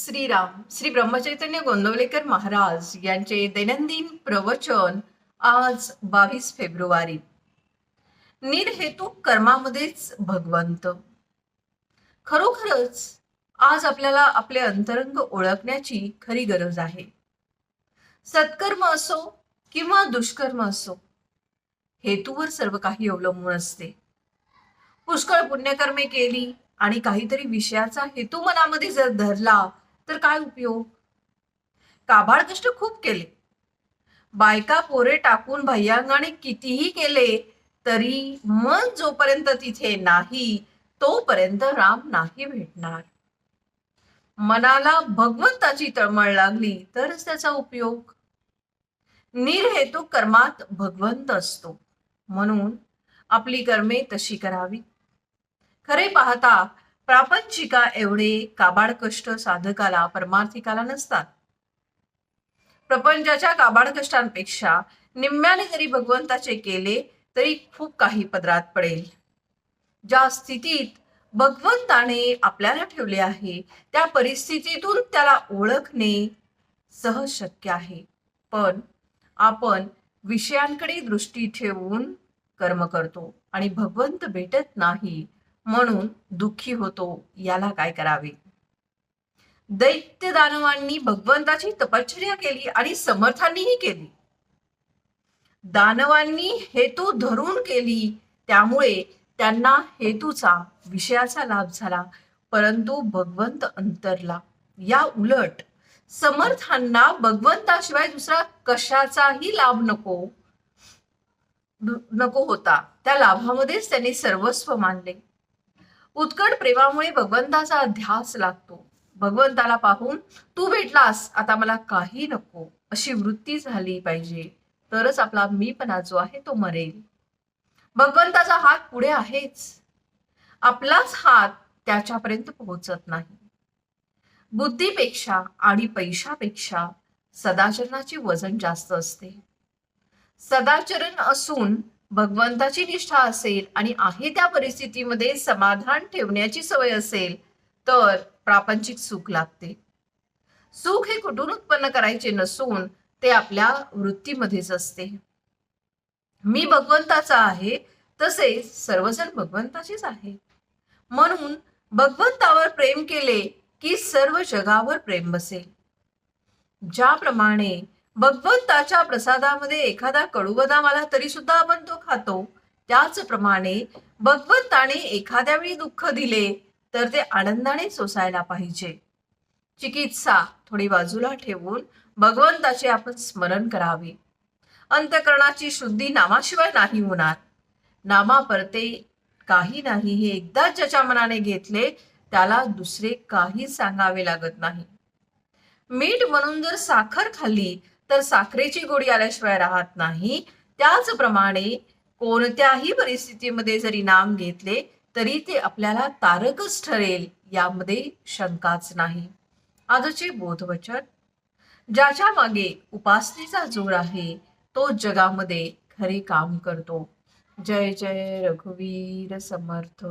श्रीराम श्री ब्रह्मचैतन्य गोंदवलेकर महाराज यांचे दैनंदिन प्रवचन आज बावीस फेब्रुवारी. निर्हेतू कर्मामध्येच भगवंत. खरोखरच आज आपल्याला आपले अंतरंग ओळखण्याची खरी गरज आहे. सत्कर्म असो किंवा दुष्कर्म असो हेतूवर सर्व काही अवलंबून असते. पुष्कळ पुण्यकर्मे केली आणि काहीतरी विषयाचा हेतू मनामध्ये जर धरला तर काय उपयोग? काबाड कष्ट खूप केले. बायका पोरे टाकून भय्यांगाने कितीही केले तरी मन जोपर्यंत तिथे नाही तोपर्यंत राम नाही भेटणार. मनाला भगवंताची तळमळ लागली तरच त्याचा उपयोग. निर्हेतू कर्मात भगवंत असतो. म्हणून आपली कर्मे तशी करावी. खरे पाहता प्रापंचिका एवढे काबाड कष्ट साधकाला परमार्थिकाला नसतात. प्रपंचाच्या काबाड कष्टांपेक्षा निम्म्याने जरी भगवंताचे केले तरी खूप काही पदरात पडेल. ज्या स्थितीत भगवंताने आपल्याला ठेवले आहे त्या परिस्थितीतून त्याला ओळखणे सहज शक्य आहे. पण आपण विषयांकडे दृष्टी ठेवून कर्म करतो आणि भगवंत भेटत नाही म्हणून दुःखी होतो याला काय करावे? दैत्य दानवांनी भगवंताची तपश्चर्या केली आणि समर्थांनीही केली. दानवांनी हेतू धरून केली त्यामुळे त्यांना हेतूचा विषयाचा लाभ झाला. परंतु भगवंत अंतरला. या उलट समर्थांना भगवंताशिवाय दुसरा कशाचाही लाभ नको नको होता. त्या लाभामध्येच त्यांनी सर्वस्व मानले. उत्कट प्रेमामुळे भगवंताचा ध्यास लागतो. भगवंताला पाहून तू भेटलास आता मला काही नको. अशी वृत्ती झाली पाहिजे. तरच आपला मीपणा जो आहे तो मरेल. भगवंताचा हात पुढे आहेच. आपलाच हात त्याच्यापर्यंत पोहोचत नाही. बुद्धीपेक्षा आणि पैशापेक्षा सदाचरणाचे वजन जास्त असते. सदाचरण असून भगवंताची निष्ठा असेल आणि आहे त्या परिस्थितीमध्ये समाधान ठेवण्याची सवय असेल तर प्रापंचिक सुख लागते सुख हे कुठून उत्पन्न करायचे नसून ते आपल्या वृत्तीमध्येच असते. मी भगवंताचा आहे तसेच सर्वजण भगवंताचेच आहे. म्हणून भगवंतावर प्रेम केले की सर्व जगावर प्रेम बसेल. ज्याप्रमाणे भगवंताच्या प्रसादामध्ये एखादा कडूबदाम आला तरी सुद्धा आपण तो खातो. त्याचप्रमाणे भगवंताने एखाद्या वेळी दुःख दिले तर ते आनंदाने सोसायला पाहिजे. चिकित्सा थोडी बाजूला ठेवून भगवंताचे आपण स्मरण करावे. अंतकरणाची शुद्धी नामाशिवाय नाही होणार. नामा परते काही नाही हे एकदा ज्याच्या मनाने घेतले त्याला दुसरे काही सांगावे लागत नाही. मीठ म्हणून जर साखर खाल्ली तर साखरेची गोडी आल्याशिवाय राहत नाही. त्याचप्रमाणे कोणत्याही परिस्थितीमध्ये जरी नाम घेतले तरी ते आपल्याला तारकच ठरेल यामध्ये शंकाच नाही. आजचे बोधवचन. ज्याच्या मागे उपासनेचा जोर आहे तो जगामध्ये खरे काम करतो. जय जय रघुवीर समर्थ.